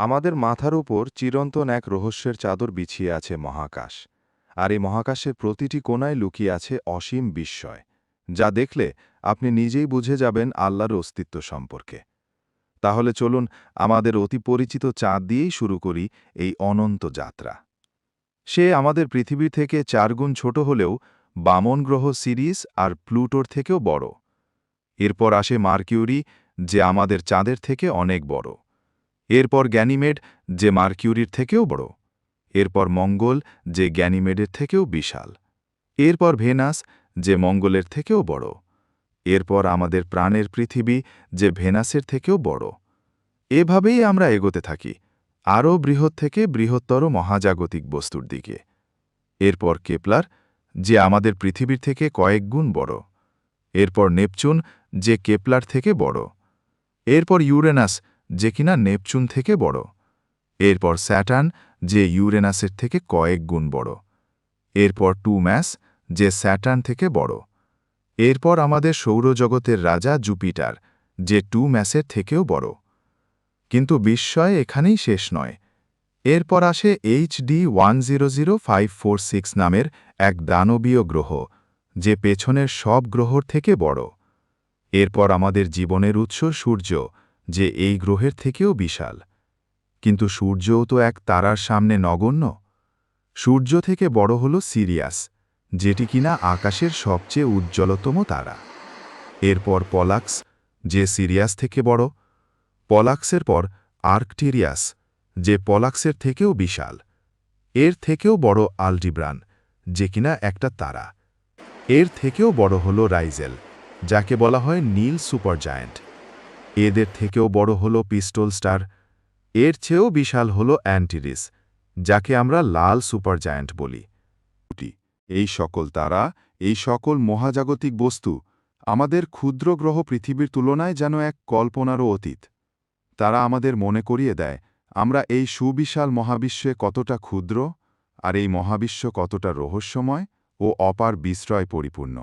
আমাদের মাথার উপর চিরন্তন এক রহস্যের চাদর বিছিয়ে আছে মহাকাশ, আর এই মহাকাশের প্রতিটি কোণায় লুকিয়ে আছে অসীম বিস্ময়, যা দেখলে আপনি নিজেই বুঝে যাবেন আল্লাহর অস্তিত্ব সম্পর্কে। তাহলে চলুন আমাদের অতি পরিচিত চাঁদ দিয়েই শুরু করি এই অনন্ত যাত্রা। সে আমাদের পৃথিবীর থেকে চারগুণ ছোট হলেও বামন গ্রহ সিরিজ আর প্লুটোর থেকেও বড়। এরপর আসে মার্কিউরি, যে আমাদের চাঁদের থেকে অনেক বড়। এরপর গ্যানিমেড, যে মার্কিউরির থেকেও বড়। এরপর মঙ্গল, যে গ্যানিমেডের থেকেও বিশাল। এরপর ভেনাস, যে মঙ্গলের থেকেও বড়। এরপর আমাদের প্রাণের পৃথিবী, যে ভেনাসের থেকেও বড়। এভাবেই আমরা এগোতে থাকি, আরও বৃহৎ থেকে বৃহত্তর মহাজাগতিক বস্তুর দিকে। এরপর কেপলার, যে আমাদের পৃথিবীর থেকে কয়েক গুণ বড়। এরপর নেপচুন, যে কেপলার থেকে বড়। এরপর ইউরেনাস যে কিনা নেপচুন থেকে বড়। এরপর স্যাটার্ন, যে ইউরেনাসের থেকে কয়েক গুণ বড়। এরপর টু ম্যাস, যে স্যাটার্ন থেকে বড়। এরপর আমাদের সৌরজগতের রাজা জুপিটার, যে টু ম্যাসের থেকেও বড়। কিন্তু বিস্ময় এখানেই শেষ নয়। এরপর আসে এইচডি ওয়ান নামের এক দানবীয় গ্রহ, যে পেছনের সব গ্রহর থেকে বড়। এরপর আমাদের জীবনের উৎস সূর্য যে এই গ্রহের থেকেও বিশাল। কিন্তু সূর্যও তো এক তারার সামনে নগণ্য। সূর্য থেকে বড় হল সিরিয়াস, যেটি কিনা আকাশের সবচেয়ে উজ্জ্বলতম তারা। এরপর পলাক্স, যে সিরিয়াস থেকে বড়, পলাক্সের পর আর্কটিরিয়াস, যে পলাক্সের থেকেও বিশাল। এর থেকেও বড় আলডিব্রান যে কিনা একটা তারা। এর থেকেও বড় হল রাইজেল, যাকে বলা হয় নীল সুপার জায়ান্ট এদের থেকেও বড় হল পিস্টল স্টার, এর চেয়েও বিশাল হল অ্যান্টিরিস, যাকে আমরা লাল সুপার জায়ান্ট বলি এই সকল তারা, এই সকল মহাজাগতিক বস্তু, আমাদের ক্ষুদ্র গ্রহ পৃথিবীর তুলনায় যেন এক কল্পনারও অতীত। তারা আমাদের মনে করিয়ে দেয়, আমরা এই সুবিশাল মহাবিশ্বে কতটা ক্ষুদ্র, আর এই মহাবিশ্ব কতটা রহস্যময় ও অপার বিস্ময় পরিপূর্ণ।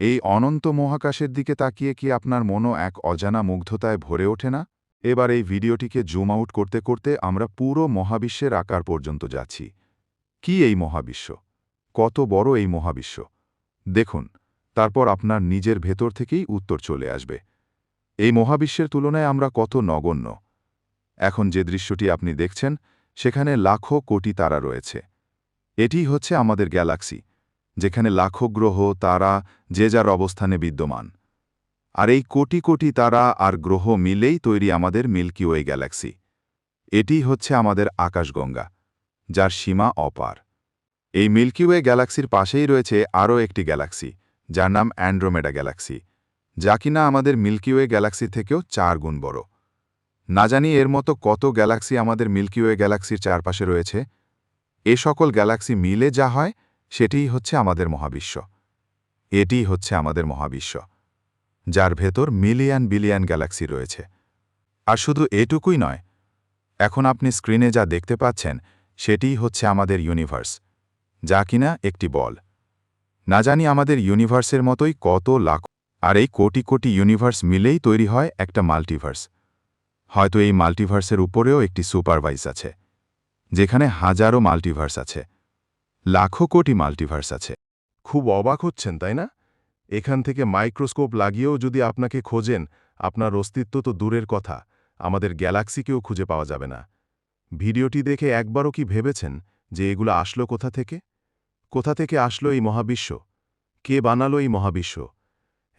এই অনন্ত মহাকাশের দিকে তাকিয়ে কি আপনার মনও এক অজানা মুগ্ধতায় ভরে ওঠে না? এবার এই ভিডিওটিকে জুম আউট করতে করতে আমরা পুরো মহাবিশ্বের আকার পর্যন্ত যাচ্ছি। কি এই মহাবিশ্ব? কত বড় এই মহাবিশ্ব? দেখুন, তারপর আপনার নিজের ভেতর থেকেই উত্তর চলে আসবে। এই মহাবিশ্বের তুলনায় আমরা কত নগণ্য। এখন যে দৃশ্যটি আপনি দেখছেন, সেখানে লাখো কোটি তারা রয়েছে। এটি হচ্ছে আমাদের গ্যালাক্সি। যেখানে লাখো গ্রহ তারা যে যার অবস্থানে বিদ্যমান। আর এই কোটি কোটি তারা আর গ্রহ মিলেই তৈরি আমাদের মিল্কি ওয়ে গ্যালাক্সি। এটি হচ্ছে আমাদের আকাশগঙ্গা, যার সীমা অপার। এই মিল্কি ওয়ে গ্যালাক্সির পাশেই রয়েছে আরও একটি গ্যালাক্সি, যার নাম অ্যান্ড্রোমেডা গ্যালাক্সি, যা কিনা আমাদের মিল্কি ওয়ে গ্যালাক্সি থেকেও চার গুণ বড়। না জানি এর মতো কত গ্যালাক্সি আমাদের মিল্কি ওয়ে গ্যালাক্সির চারপাশে রয়েছে। এ সকল গ্যালাক্সি মিলে যা হয় সেটিই হচ্ছে আমাদের মহাবিশ্ব। এটিই হচ্ছে আমাদের মহাবিশ্ব, যার ভেতর মিলিয়ন বিলিয়ন গ্যালাক্সি রয়েছে। আর শুধু এটুকুই নয়, এখন আপনি স্ক্রিনে যা দেখতে পাচ্ছেন, সেটিই হচ্ছে আমাদের ইউনিভার্স যা কিনা একটি বল। না জানি আমাদের ইউনিভার্সের মতোই কত লাখ, আর এই কোটি কোটি ইউনিভার্স মিলেই তৈরি হয় একটা মাল্টিভার্স হয়তো এই মাল্টিভার্সের উপরেও একটি সুপারভাইজ আছে, যেখানে হাজারো মাল্টিভার্স আছে। লাখো কোটি মাল্টিভার্স আছে। খুব অবাক হচ্ছেন, তাই না? এখান থেকে মাইক্রোস্কোপ লাগিয়েও যদি আপনাকে খোঁজেন, আপনার অস্তিত্ব তো দূরের কথা, আমাদের গ্যালাক্সিকেও খুঁজে পাওয়া যাবে না। ভিডিওটি দেখে একবারও কি ভেবেছেন যে এগুলো আসলো কোথা থেকে? কোথা থেকে আসলো এই মহাবিশ্ব? কে বানালো এই মহাবিশ্ব?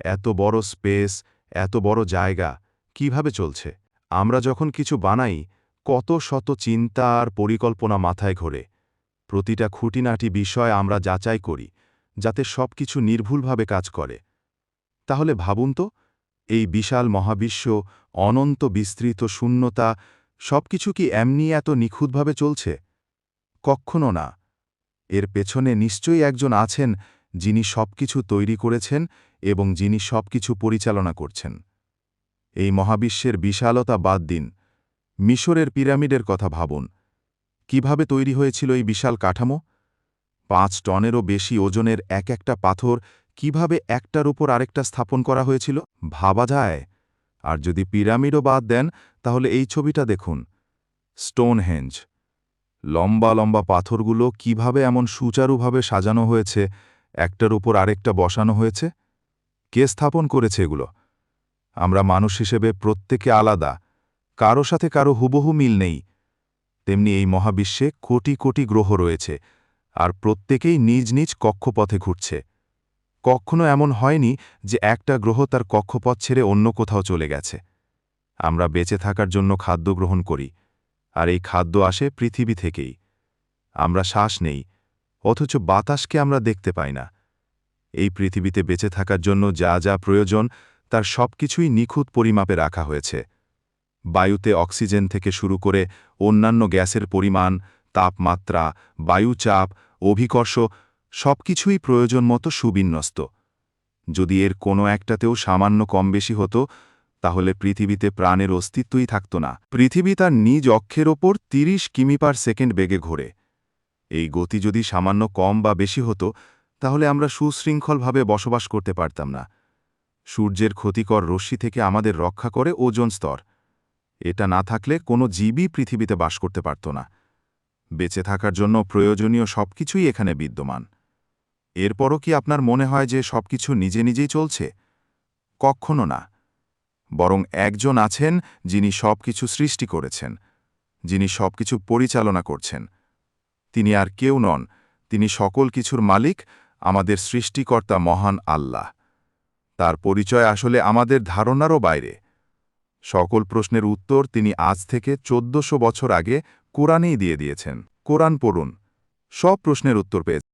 এত বড় স্পেস এত বড় জায়গা, কীভাবে চলছে? আমরা যখন কিছু বানাই, কত শত চিন্তা আর পরিকল্পনা মাথায় ঘোরে। প্রতিটা খুঁটিনাটি বিষয় আমরা যাচাই করি, যাতে সব কিছু নির্ভুলভাবে কাজ করে। তাহলে ভাবুন তো, এই বিশাল মহাবিশ্ব, অনন্ত বিস্তৃত শূন্যতা সব কিছু কি এমনি এত নিখুঁতভাবে চলছে? কক্ষণও না। এর পেছনে নিশ্চয়ই একজন আছেন যিনি সবকিছু তৈরি করেছেন এবং যিনি সবকিছু পরিচালনা করছেন। এই মহাবিশ্বের বিশালতা বাদ দিন। মিশরের পিরামিডের কথা ভাবুন। কীভাবে তৈরি হয়েছিল এই বিশাল কাঠামো? পাঁচ টনেরও বেশি ওজনের এক একটা পাথর কীভাবে একটার উপর আরেকটা স্থাপন করা হয়েছিল? ভাবা যায়। আর যদি পিরামিডও বাদ দেন, তাহলে এই ছবিটা দেখুন। স্টোনহেঞ্জ লম্বা লম্বা পাথরগুলো কীভাবে এমন সুচারুভাবে সাজানো হয়েছে, একটার উপর আরেকটা বসানো হয়েছে? কে স্থাপন করেছে এগুলো? আমরা মানুষ হিসেবে প্রত্যেকে আলাদা। কারও সাথে কারও হুবহু মিল নেই। তেমনি এই মহাবিশ্বে কোটি কোটি গ্রহ রয়েছে, আর প্রত্যেকেই নিজ নিজ কক্ষপথে ঘুরছে। কখনো এমন হয়নি যে একটা গ্রহ তার কক্ষপথ ছেড়ে অন্য কোথাও চলে গেছে। আমরা বেঁচে থাকার জন্য খাদ্য গ্রহণ করি, আর এই খাদ্য আসে পৃথিবী থেকেই। আমরা শ্বাস নেই, অথচ বাতাসকে আমরা দেখতে পাই না। এই পৃথিবীতে বেঁচে থাকার জন্য যা যা প্রয়োজন, তার সবকিছুই নিখুঁত পরিমাপে রাখা হয়েছে। বায়ুতে অক্সিজেন থেকে শুরু করে অন্যান্য গ্যাসের পরিমাণ, তাপমাত্রা, বায়ুচাপ, অভিকর্ষ সবকিছুই প্রয়োজন মতো সুবিন্যস্ত। যদি এর কোনো একটাতেও সামান্য কম বেশি হতো, তাহলে পৃথিবীতে প্রাণের অস্তিত্বই থাকত না। পৃথিবী তার নিজ অক্ষের ওপর ৩০ কিমি পার সেকেন্ড বেগে ঘোরে। এই গতি যদি সামান্য কম বা বেশি হতো, তাহলে আমরা সুশৃঙ্খলভাবে বসবাস করতে পারতাম না। সূর্যের ক্ষতিকর রশ্মি থেকে আমাদের রক্ষা করে ওজন স্তর। এটা না থাকলে কোনো জীবই পৃথিবীতে বাস করতে পারত না। বেঁচে থাকার জন্য প্রয়োজনীয় সবকিছুই এখানে বিদ্যমান। এরপরও কি আপনার মনে হয় যে সবকিছু নিজে নিজেই চলছে? কখনো না। বরং একজন আছেন যিনি সবকিছু সৃষ্টি করেছেন, যিনি সবকিছু পরিচালনা করছেন। তিনি আর কেউ নন, তিনি সকল কিছুর মালিক, আমাদের সৃষ্টিকর্তা মহান আল্লাহ। তার পরিচয় আসলে আমাদের ধারণারও বাইরে। সকল প্রশ্নের উত্তর তিনি আজ থেকে চোদ্দশো বছর আগে কোরআনেই দিয়ে দিয়েছেন। কোরআন পড়ুন। সব প্রশ্নের উত্তর পেয়ে